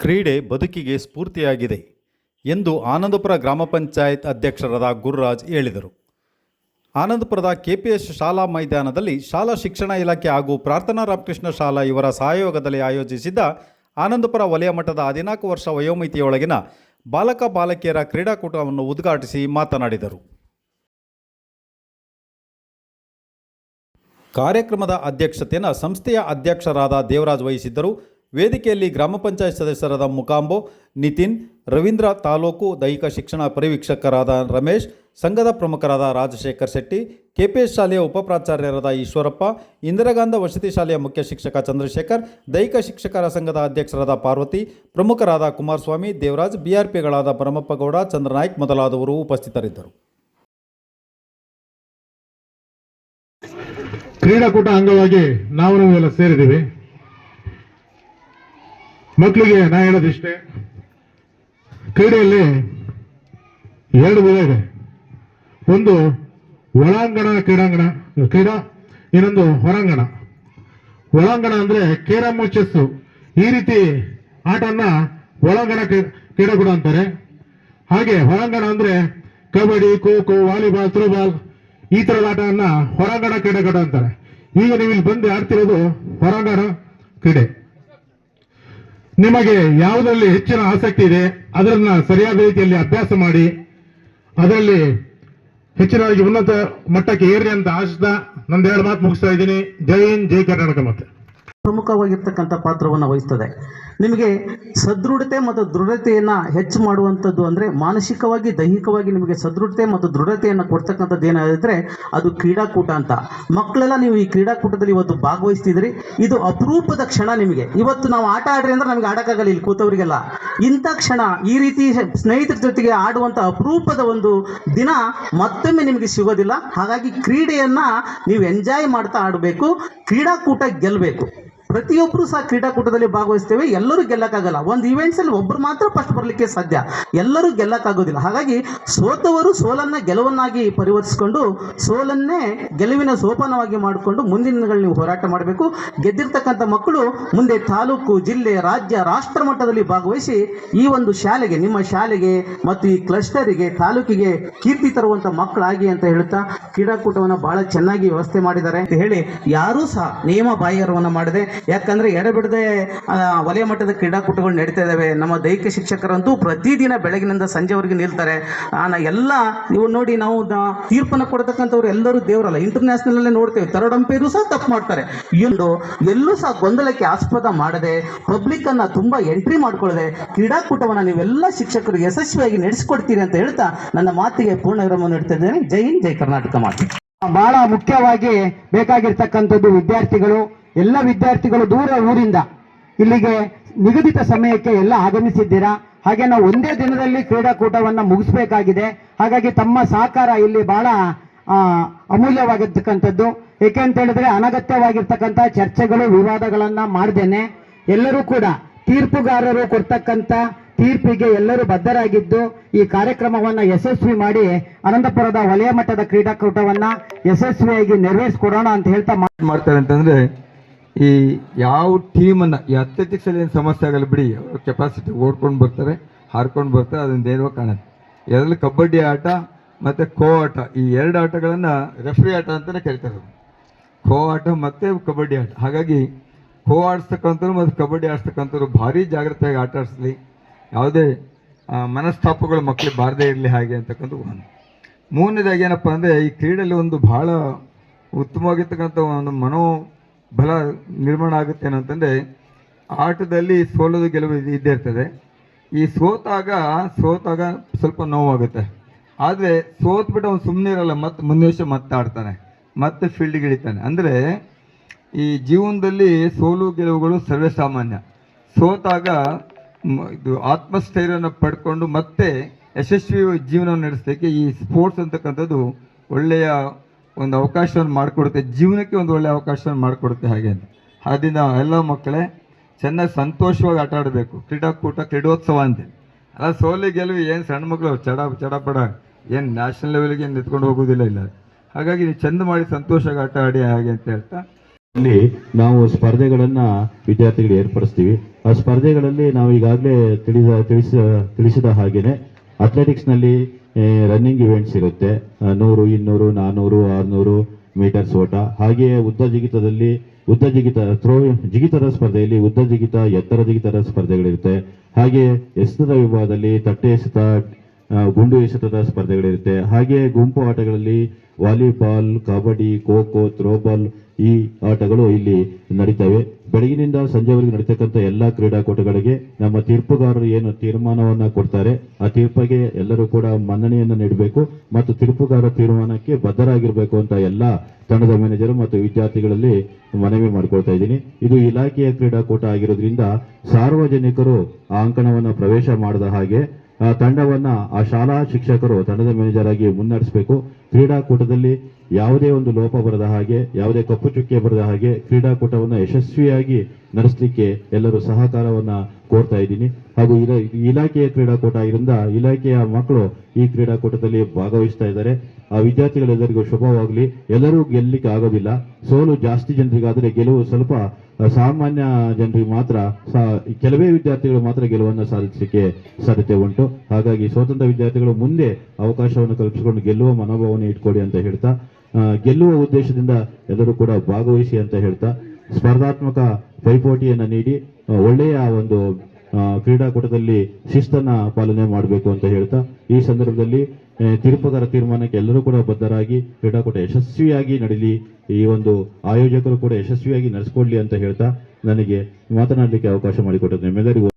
ಕ್ರೀಡೆ ಬದುಕಿಗೆ ಸ್ಫೂರ್ತಿಯಾಗಿದೆ ಎಂದು ಆನಂದಪುರ ಗ್ರಾಮ ಪಂಚಾಯತ್ ಅಧ್ಯಕ್ಷರಾದ ಗುರುರಾಜ್ ಹೇಳಿದರು. ಆನಂದಪುರದ ಕೆಪಿಎಸ್ ಶಾಲಾ ಮೈದಾನದಲ್ಲಿ ಶಾಲಾ ಶಿಕ್ಷಣ ಇಲಾಖೆ ಹಾಗೂ ಪ್ರಾರ್ಥನಾ ರಾಮಕೃಷ್ಣ ಶಾಲಾ ಇವರ ಸಹಯೋಗದಲ್ಲಿ ಆಯೋಜಿಸಿದ್ದ ಆನಂದಪುರ ವಲಯ ಮಟ್ಟದ ಹದಿನಾಲ್ಕು ವರ್ಷ ವಯೋಮಿತಿಯೊಳಗಿನ ಬಾಲಕ ಬಾಲಕಿಯರ ಕ್ರೀಡಾಕೂಟವನ್ನು ಉದ್ಘಾಟಿಸಿ ಮಾತನಾಡಿದರು. ಕಾರ್ಯಕ್ರಮದ ಅಧ್ಯಕ್ಷತೆಯನ್ನು ಸಂಸ್ಥೆಯ ಅಧ್ಯಕ್ಷರಾದ ದೇವರಾಜ್ ವಹಿಸಿದ್ದರು. ವೇದಿಕೆಯಲ್ಲಿ ಗ್ರಾಮ ಪಂಚಾಯತ್ ಸದಸ್ಯರಾದ ಮುಕಾಂಬೋ, ನಿತಿನ್, ರವೀಂದ್ರ ತಾಲೂಕು ದೈಹಿಕ ಶಿಕ್ಷಣ ಪರಿವೀಕ್ಷಕರಾದ ರಮೇಶ್, ಸಂಘದ ಪ್ರಮುಖರಾದ ರಾಜಶೇಖರ್ ಶೆಟ್ಟಿ, ಕೆಪಿಎಸ್ ಶಾಲೆಯ ಉಪಪ್ರಾಚಾರ್ಯರಾದ ಈಶ್ವರಪ್ಪ, ಇಂದಿರಾಗಾಂಧ ವಸತಿ ಶಾಲೆಯ ಮುಖ್ಯ ಶಿಕ್ಷಕ ಚಂದ್ರಶೇಖರ್, ದೈಹಿಕ ಶಿಕ್ಷಕರ ಸಂಘದ ಅಧ್ಯಕ್ಷರಾದ ಪಾರ್ವತಿ, ಪ್ರಮುಖರಾದ ಕುಮಾರಸ್ವಾಮಿ, ದೇವರಾಜ್, ಬಿಆರ್ಪಿಗಳಾದ ಪರಮಪ್ಪಗೌಡ ಚಂದ್ರನಾಯ್ಕ ಮೊದಲಾದವರು ಉಪಸ್ಥಿತರಿದ್ದರು. ಕ್ರೀಡಾಕೂಟ ಅಂಗವಾಗಿ ನಾವು ಸೇರಿದ್ದೀವಿ. ಮಕ್ಕಳಿಗೆ ನಾ ಹೇಳೋದಿಷ್ಟೇ, ಕ್ರೀಡೆಯಲ್ಲಿ ಎರಡು ವಿಧ ಇದೆ. ಒಂದು ಒಳಾಂಗಣ ಕ್ರೀಡಾಂಗಣ, ಕ್ರೀಡಾ, ಇನ್ನೊಂದು ಹೊರಾಂಗಣ. ಒಳಾಂಗಣ ಅಂದ್ರೆ ಕೇರಮ್ ಚೆಸ್ ಈ ರೀತಿ ಆಟನ ಒಳಾಂಗಣ ಕ್ರೀ- ಕ್ರೀಡಾಕೂಟ ಅಂತಾರೆ. ಹಾಗೆ ಹೊರಾಂಗಣ ಅಂದ್ರೆ ಕಬಡ್ಡಿ, ಖೋ ಖೋ, ವಾಲಿಬಾಲ್, ಥ್ರೋಬಾಲ್, ಈ ತರದ ಆಟವನ್ನ ಹೊರಾಂಗಣ ಕ್ರೀಡಾಕೂಟ ಅಂತಾರೆ. ಈಗ ನೀವು ಇಲ್ಲಿ ಬಂದು ಆಡ್ತಿರೋದು ಹೊರಾಂಗಣ ಕ್ರೀಡೆ. ನಿಮಗೆ ಯಾವುದರಲ್ಲಿ ಹೆಚ್ಚಿನ ಆಸಕ್ತಿ ಇದೆ, ಅದನ್ನ ಸರಿಯಾದ ರೀತಿಯಲ್ಲಿ ಅಭ್ಯಾಸ ಮಾಡಿ, ಅದರಲ್ಲಿ ಹೆಚ್ಚಿನವಾಗಿ ಉನ್ನತ ಮಟ್ಟಕ್ಕೆ ಏರಿ ಅಂತ ಆಶಿಸ್ತಾ ನಂದು ಎರಡು ಮಾತು ಮುಗಿಸ್ತಾ ಇದ್ದೀನಿ. ಜೈ ಹಿಂದ್, ಜೈ ಕರ್ನಾಟಕ ಮತ್ತೆ. ಪ್ರಮುಖವಾಗಿರ್ತಕ್ಕಂಥ ಪಾತ್ರವನ್ನು ವಹಿಸ್ತದೆ. ನಿಮಗೆ ಸದೃಢತೆ ಮತ್ತು ದೃಢತೆಯನ್ನು ಹೆಚ್ಚು ಮಾಡುವಂಥದ್ದು ಅಂದರೆ ಮಾನಸಿಕವಾಗಿ, ದೈಹಿಕವಾಗಿ ನಿಮಗೆ ಸದೃಢತೆ ಮತ್ತು ದೃಢತೆಯನ್ನು ಕೊಡ್ತಕ್ಕಂಥದ್ದು ಏನಾದರೆ ಅದು ಕ್ರೀಡಾಕೂಟ ಅಂತ. ಮಕ್ಕಳೆಲ್ಲ ನೀವು ಈ ಕ್ರೀಡಾಕೂಟದಲ್ಲಿ ಇವತ್ತು ಭಾಗವಹಿಸ್ತಿದ್ರಿ ಇದು ಅಪರೂಪದ ಕ್ಷಣ ನಿಮಗೆ. ಇವತ್ತು ನಾವು ಆಟ ಆಡ್ರಿ ಅಂದ್ರೆ ನಮಗೆ ಆಡೋಕ್ಕಾಗಲ್ಲ ಇಲ್ಲಿ ಕೂತವರಿಗೆಲ್ಲ. ಇಂಥ ಕ್ಷಣ, ಈ ರೀತಿ ಸ್ನೇಹಿತರ ಜೊತೆಗೆ ಆಡುವಂಥ ಅಪರೂಪದ ಒಂದು ದಿನ ಮತ್ತೊಮ್ಮೆ ನಿಮಗೆ ಸಿಗೋದಿಲ್ಲ. ಹಾಗಾಗಿ ಕ್ರೀಡೆಯನ್ನು ನೀವು ಎಂಜಾಯ್ ಮಾಡ್ತಾ ಆಡಬೇಕು, ಕ್ರೀಡಾಕೂಟ ಗೆಲ್ಲಬೇಕು ಪ್ರತಿಯೊಬ್ಬರು ಸಹ ಕ್ರೀಡಾಕೂಟದಲ್ಲಿ ಭಾಗವಹಿಸ್ತೇವೆ. ಎಲ್ಲರೂ ಗೆಲ್ಲಕ್ಕಾಗಲ್ಲ. ಒಂದು ಈವೆಂಟ್ಸಲ್ಲಿ ಒಬ್ಬರು ಮಾತ್ರ ಫಸ್ಟ್ ಬರಲಿಕ್ಕೆ ಸಾಧ್ಯ. ಎಲ್ಲರೂ ಗೆಲ್ಲಕ್ಕಾಗೋದಿಲ್ಲ. ಹಾಗಾಗಿ ಸೋತವರು ಸೋಲನ್ನ ಗೆಲುವನ್ನಾಗಿ ಪರಿವರ್ತಿಸಿಕೊಂಡು ಸೋಲನ್ನೇ ಗೆಲುವಿನ ಸೋಪಾನವಾಗಿ ಮಾಡಿಕೊಂಡು ಮುಂದಿನ ದಿನಗಳಲ್ಲಿ ನೀವು ಹೋರಾಟ ಮಾಡಬೇಕು. ಗೆದ್ದಿರ್ತಕ್ಕಂಥ ಮಕ್ಕಳು ಮುಂದೆ ತಾಲೂಕು, ಜಿಲ್ಲೆ, ರಾಜ್ಯ, ರಾಷ್ಟ್ರ ಮಟ್ಟದಲ್ಲಿ ಭಾಗವಹಿಸಿ ಈ ಒಂದು ಶಾಲೆಗೆ, ನಿಮ್ಮ ಶಾಲೆಗೆ ಮತ್ತು ಈ ಕ್ಲಸ್ಟರಿಗೆ ತಾಲೂಕಿಗೆ ಕೀರ್ತಿ ತರುವಂಥ ಮಕ್ಕಳಾಗಿ ಅಂತ ಹೇಳುತ್ತಾ ಕ್ರೀಡಾಕೂಟವನ್ನು ಬಹಳ ಚೆನ್ನಾಗಿ ವ್ಯವಸ್ಥೆ ಮಾಡಿದ್ದಾರೆ. ಅಂತ ಹೇಳಿ ಯಾರೂ ಸಹ ನಿಯಮ ಬಾಹಿರವನ್ನು ಮಾಡಿದೆ ಯಾಕಂದ್ರೆ ಎಡಬಿಡದೆ ವಲಯ ಮಟ್ಟದ ಕ್ರೀಡಾಕೂಟಗಳು ನಡೀತಾ ಇದ್ದಾವೆ ನಮ್ಮ ದೈಹಿಕ ಶಿಕ್ಷಕರಂತೂ ಪ್ರತಿದಿನ ಬೆಳಗಿನಿಂದ ಸಂಜೆವರೆಗೆ ನಿಲ್ತಾರೆ. ಎಲ್ಲ ನೀವು ನೋಡಿ, ನಾವು ತೀರ್ಪನ್ನು ಕೊಡ್ತಕ್ಕಂಥವ್ರು ಎಲ್ಲರೂ ದೇವರಲ್ಲ. ಇಂಟರ್ನ್ಯಾಷನಲ್ ಅಲ್ಲೇ ನೋಡ್ತೇವೆ. ಥರ್ಡ್ ಅಂಪೇರು ಸಹ ತಪ್ಪು ಮಾಡ್ತಾರೆ. ಇಂದು ಎಲ್ಲೂ ಸಹ ಗೊಂದಲಕ್ಕೆ ಆಸ್ಪದ ಮಾಡದೆ ಪಬ್ಲಿಕ್ ಅನ್ನ ತುಂಬಾ ಎಂಟ್ರಿ ಮಾಡ್ಕೊಳ್ಳದೆ, ಕ್ರೀಡಾಕೂಟವನ್ನು ನೀವೆಲ್ಲ ಶಿಕ್ಷಕರು ಯಶಸ್ವಿಯಾಗಿ ನಡೆಸಿಕೊಡ್ತೀರಿ ಅಂತ ಹೇಳ್ತಾ ನನ್ನ ಮಾತಿಗೆ ಪೂರ್ಣ ವಿರಾಮ ನೀಡ್ತಾ ಇದ್ದೇನೆ. ಜೈ ಹಿಂದ್, ಜೈ ಕರ್ನಾಟಕ ಮಾತು. ಬಹಳ ಮುಖ್ಯವಾಗಿ ಬೇಕಾಗಿರ್ತಕ್ಕಂಥದ್ದು ವಿದ್ಯಾರ್ಥಿಗಳು. ಎಲ್ಲ ವಿದ್ಯಾರ್ಥಿಗಳು ದೂರ ಊರಿಂದ ಇಲ್ಲಿಗೆ ನಿಗದಿತ ಸಮಯಕ್ಕೆ ಎಲ್ಲ ಆಗಮಿಸಿದ್ದೀರಾ? ಹಾಗೆ ನಾವು ಒಂದೇ ದಿನದಲ್ಲಿ ಕ್ರೀಡಾಕೂಟವನ್ನು ಮುಗಿಸ್ಬೇಕಾಗಿದೆ. ಹಾಗಾಗಿ ತಮ್ಮ ಸಹಕಾರ ಇಲ್ಲಿ ಬಹಳ ಅಮೂಲ್ಯವಾಗಿರ್ತಕ್ಕಂಥದ್ದು. ಏಕೆ ಅಂತ ಹೇಳಿದ್ರೆ ಅನಗತ್ಯವಾಗಿರ್ತಕ್ಕಂಥ ಚರ್ಚೆಗಳು, ವಿವಾದಗಳನ್ನ ಮಾಡ್ದೇನೆ. ಎಲ್ಲರೂ ಕೂಡ ತೀರ್ಪುಗಾರರು ಕೊಡ್ತಕ್ಕಂಥ ತೀರ್ಪಿಗೆ ಎಲ್ಲರೂ ಬದ್ಧರಾಗಿದ್ದು ಈ ಕಾರ್ಯಕ್ರಮವನ್ನ ಯಶಸ್ವಿ ಮಾಡಿ ಅನಂತಪುರದ ವಲಯ ಮಟ್ಟದ ಕ್ರೀಡಾಕೂಟವನ್ನು ಯಶಸ್ವಿಯಾಗಿ ನೆರವೇರಿಸಿಕೊಡೋಣ ಅಂತ ಹೇಳ್ತಾ ಮಾಡ್ತಾರೆ ಅಂತಂದ್ರೆ ಈ ಯಾವ ಟೀಮನ್ನ ಈ ಅಥ್ಲೆಟಿಕ್ಸ್ ಅಲ್ಲಿ ಏನು ಸಮಸ್ಯೆ ಆಗಲ್ಲ ಬಿಡಿ ಕೆಪಾಸಿಟಿ ಓಡ್ಕೊಂಡು ಬರ್ತಾರೆ, ಹಾರ್ಕೊಂಡು ಬರ್ತಾರೆ, ಅದನ್ನ ನೇರವಾಗಿ ಕಾಣುತ್ತೆ ಇದರಲ್ಲಿ ಕಬಡ್ಡಿ ಆಟ ಮತ್ತೆ ಖೋ ಆಟ, ಈ ಎರಡು ಆಟಗಳನ್ನ ರೆಫ್ರಿ ಆಟ ಅಂತಲೇ ಕರಿತಾರೆ ಖೋ ಆಟ ಮತ್ತೆ ಕಬಡ್ಡಿ ಆಟ. ಹಾಗಾಗಿ ಖೋ ಆಡಿಸ್ತಕ್ಕಂಥವ್ರು ಮತ್ತು ಕಬಡ್ಡಿ ಆಡಿಸ್ತಕ್ಕಂಥವ್ರು ಭಾರಿ ಜಾಗ್ರತೆಯಾಗಿ ಆಟ ಆಡಿಸ್ಲಿ. ಯಾವುದೇ ಮನಸ್ತಾಪಗಳು ಮಕ್ಕಳಿಗೆ ಬಾರದೇ ಇರಲಿ ಹಾಗೆ ಅಂತಕ್ಕಂಥ ಒಂದು. ಮೂರನೇದಾಗಿ ಏನಪ್ಪ ಅಂದರೆ ಈ ಕ್ರೀಡೆಯಲ್ಲಿ ಒಂದು ಭಾಳ ಉತ್ತಮವಾಗಿರ್ತಕ್ಕಂಥ ಒಂದು ಮನೋಬಲ ನಿರ್ಮಾಣ ಆಗುತ್ತೆ ಏನಂತಂದರೆ ಆಟದಲ್ಲಿ ಸೋಲೋದು ಗೆಲುವು ಇದು ಇದ್ದೇ ಇರ್ತದೆ. ಈ ಸೋತಾಗ ಸೋತಾಗ ಸ್ವಲ್ಪ ನೋವಾಗುತ್ತೆ. ಆದರೆ ಸೋತ್ಬಿಟ್ಟು ಅವ್ನು ಸುಮ್ಮನೆ ಇರಲ್ಲ, ಮತ್ತೆ ಮುಂದೆ ವರ್ಷ ಮತ್ತೆ ಆಡ್ತಾನೆ, ಮತ್ತೆ ಫೀಲ್ಡ್ಗೆ ಇಳಿತಾನೆ. ಅಂದರೆ ಈ ಜೀವನದಲ್ಲಿ ಸೋಲು ಗೆಲುವುಗಳು ಸರ್ವೇಸಾಮಾನ್ಯ. ಸೋತಾಗ ಇದು ಆತ್ಮಸ್ಥೈರ್ಯನ ಪಡ್ಕೊಂಡು ಮತ್ತೆ ಯಶಸ್ವಿ ಜೀವನ ನಡೆಸಲಿಕ್ಕೆ ಈ ಸ್ಪೋರ್ಟ್ಸ್ ಅಂತಕ್ಕಂಥದ್ದು ಒಳ್ಳೆಯ ಒಂದು ಅವಕಾಶವನ್ನು ಮಾಡಿಕೊಡುತ್ತೆ. ಜೀವನಕ್ಕೆ ಒಂದು ಒಳ್ಳೆಯ ಅವಕಾಶವನ್ನು ಮಾಡಿಕೊಡುತ್ತೆ ಹಾಗೆ ಅಂತ. ಆದ್ದರಿಂದ ಎಲ್ಲ ಮಕ್ಕಳೇ, ಚೆನ್ನಾಗಿ ಸಂತೋಷವಾಗಿ ಆಟ ಆಡಬೇಕು. ಕ್ರೀಡಾಕೂಟ, ಕ್ರೀಡೋತ್ಸವ ಅಂತ ಅಲ್ಲ, ಸೋಲಿ ಗೆಲುವು ಏನು ಸಣ್ಣ ಮಕ್ಕಳು ಚಡ, ಚಡಪಡ, ಏನು ನ್ಯಾಷನಲ್ ಲೆವೆಲ್ಗೆ ಏನು ನಿಂತ್ಕೊಂಡು ಹೋಗೋದಿಲ್ಲ ಇಲ್ಲ. ಹಾಗಾಗಿ ನೀವು ಚೆಂದ ಮಾಡಿ ಸಂತೋಷವಾಗಿ ಆಟ ಆಡಿ ಹಾಗೆ ಅಂತ ಹೇಳ್ತಾ. ಇಲ್ಲಿ ನಾವು ಸ್ಪರ್ಧೆಗಳನ್ನು ವಿದ್ಯಾರ್ಥಿಗಳಿಗೆ ಏರ್ಪಡಿಸ್ತೀವಿ. ಆ ಸ್ಪರ್ಧೆಗಳಲ್ಲಿ ನಾವು ಈಗಾಗಲೇ ತಿಳಿದ, ತಿಳಿಸ, ತಿಳಿಸಿದ ಹಾಗೇನೆ ಅಥ್ಲೆಟಿಕ್ಸ್ನಲ್ಲಿ ರನ್ನಿಂಗ್ ಇವೆಂಟ್ಸ್ ಇರುತ್ತೆ. ನೂರು, ಇನ್ನೂರು ನಾನ್ನೂರು ಆರುನೂರು ಮೀಟರ್ಸ್ ಓಟ. ಹಾಗೆಯೇ ಉದ್ದ ಜಿಗಿತದಲ್ಲಿ, ಉದ್ದ ಜಿಗಿತ ಥ್ರೋ ಜಿಗಿತದ ಸ್ಪರ್ಧೆಯಲ್ಲಿ ಉದ್ದ ಜಿಗಿತ, ಎತ್ತರ ಜಿಗಿತದ ಸ್ಪರ್ಧೆಗಳಿರುತ್ತೆ. ಹಾಗೆ ಎಸೆತದ ವಿಭಾಗದಲ್ಲಿ ತಟ್ಟೆ ಎಸೆತ ಗುಂಡು ಎಸೆತದ ಸ್ಪರ್ಧೆಗಳಿರುತ್ತೆ. ಹಾಗೆ ಗುಂಪು ಆಟಗಳಲ್ಲಿ ವಾಲಿಬಾಲ್, ಕಬಡ್ಡಿ ಖೋ ಖೋ ಥ್ರೋಬಾಲ್ ಈ ಆಟಗಳು ಇಲ್ಲಿ ನಡೀತವೆ. ಬೆಳಗಿನಿಂದ ಸಂಜೆವರೆಗೆ ನಡೀತಕ್ಕಂಥ ಎಲ್ಲ ಕ್ರೀಡಾಕೂಟಗಳಿಗೆ ನಮ್ಮ ತೀರ್ಪುಗಾರರು ಏನು ತೀರ್ಮಾನವನ್ನು ಕೊಡ್ತಾರೆ, ಆ ತೀರ್ಪಿಗೆ ಎಲ್ಲರೂ ಕೂಡ ಮನ್ನಣೆಯನ್ನು ನೀಡಬೇಕು ಮತ್ತು ತೀರ್ಪುಗಾರ ತೀರ್ಮಾನಕ್ಕೆ ಬದ್ಧರಾಗಿರಬೇಕು ಅಂತ ಎಲ್ಲ ತಂಡದ ಮ್ಯಾನೇಜರ್ ಮತ್ತು ವಿದ್ಯಾರ್ಥಿಗಳಲ್ಲಿ ಮನವಿ ಮಾಡ್ಕೊಳ್ತಾ ಇದ್ದೀನಿ. ಇದು ಇಲಾಖೆಯ ಕ್ರೀಡಾಕೂಟ ಆಗಿರೋದ್ರಿಂದ ಸಾರ್ವಜನಿಕರು ಆ ಅಂಕಣವನ್ನು ಪ್ರವೇಶ ಮಾಡದ ಹಾಗೆ ತಂಡವನ್ನ ಆ ಶಾಲಾ ಶಿಕ್ಷಕರು ತಂಡದ ಮ್ಯಾನೇಜರ್ ಆಗಿ ಮುನ್ನಡೆಸಬೇಕು. ಕ್ರೀಡಾಕೂಟದಲ್ಲಿ ಯಾವುದೇ ಒಂದು ಲೋಪ ಬರದ ಹಾಗೆ, ಯಾವುದೇ ಕಪ್ಪು ಚುಕ್ಕೆ ಬರದ ಹಾಗೆ ಕ್ರೀಡಾಕೂಟವನ್ನು ಯಶಸ್ವಿಯಾಗಿ ನಡೆಸಲಿಕ್ಕೆ ಎಲ್ಲರೂ ಸಹಕಾರವನ್ನು ಕೋರ್ತಾ ಇದ್ದೀನಿ. ಹಾಗೂ ಇಲ- ಇಲಾಖೆಯ ಕ್ರೀಡಾಕೂಟ ಆಗಿರಿಂದ ಇಲಾಖೆಯ ಮಕ್ಕಳು ಈ ಕ್ರೀಡಾಕೂಟದಲ್ಲಿ ಭಾಗವಹಿಸ್ತಾ ಇದ್ದಾರೆ. ಆ ವಿದ್ಯಾರ್ಥಿಗಳೆಲ್ಲರಿಗೂ ಶುಭವಾಗಲಿ. ಎಲ್ಲರೂ ಗೆಲ್ಲಲಿಕ್ಕೆ ಆಗೋದಿಲ್ಲ. ಸೋಲು ಜಾಸ್ತಿ ಜನರಿಗಾದರೆ ಗೆಲುವು ಸ್ವಲ್ಪ ಸಾಮಾನ್ಯ ಜನರಿಗೆ ಮಾತ್ರ ಕೆಲವೇ ವಿದ್ಯಾರ್ಥಿಗಳು ಮಾತ್ರ ಗೆಲುವನ್ನು ಸಾಧಿಸಲಿಕ್ಕೆ ಸಾಧ್ಯತೆ ಉಂಟು. ಹಾಗಾಗಿ ಸ್ವತಂತ್ರ ವಿದ್ಯಾರ್ಥಿಗಳು ಮುಂದೆ ಅವಕಾಶವನ್ನು ಕಲ್ಪಿಸಿಕೊಂಡು ಗೆಲ್ಲುವ ಮನೋಭಾವನೆ ಇಟ್ಕೊಡಿ ಅಂತ ಹೇಳ್ತಾ ಗೆಲ್ಲುವ ಉದ್ದೇಶದಿಂದ ಎಲ್ಲರೂ ಕೂಡ ಭಾಗವಹಿಸಿ ಅಂತ ಹೇಳ್ತಾ, ಸ್ಪರ್ಧಾತ್ಮಕ ಪೈಪೋಟಿಯನ್ನು ನೀಡಿ ಒಳ್ಳೆಯ ಒಂದು ಕ್ರೀಡಾಕೂಟದಲ್ಲಿ ಶಿಸ್ತನ್ನ ಪಾಲನೆ ಮಾಡಬೇಕು ಅಂತ ಹೇಳ್ತಾ, ಈ ಸಂದರ್ಭದಲ್ಲಿ ತಿರುಪಕರ ತೀರ್ಮಾನಕ್ಕೆ ಎಲ್ಲರೂ ಕೂಡ ಬದ್ಧರಾಗಿ ಕ್ರೀಡಾಕೂಟ ಯಶಸ್ವಿಯಾಗಿ ನಡೀಲಿ, ಈ ಒಂದು ಆಯೋಜಕರು ಕೂಡ ಯಶಸ್ವಿಯಾಗಿ ನಡೆಸ್ಕೊಡ್ಲಿ ಅಂತ ಹೇಳ್ತಾ, ನನಗೆ ಮಾತನಾಡಲಿಕ್ಕೆ ಅವಕಾಶ ಮಾಡಿಕೊಟ್ಟದ್ದು ನಿಮ್ಮೆಲ್ಲರಿಗೂ.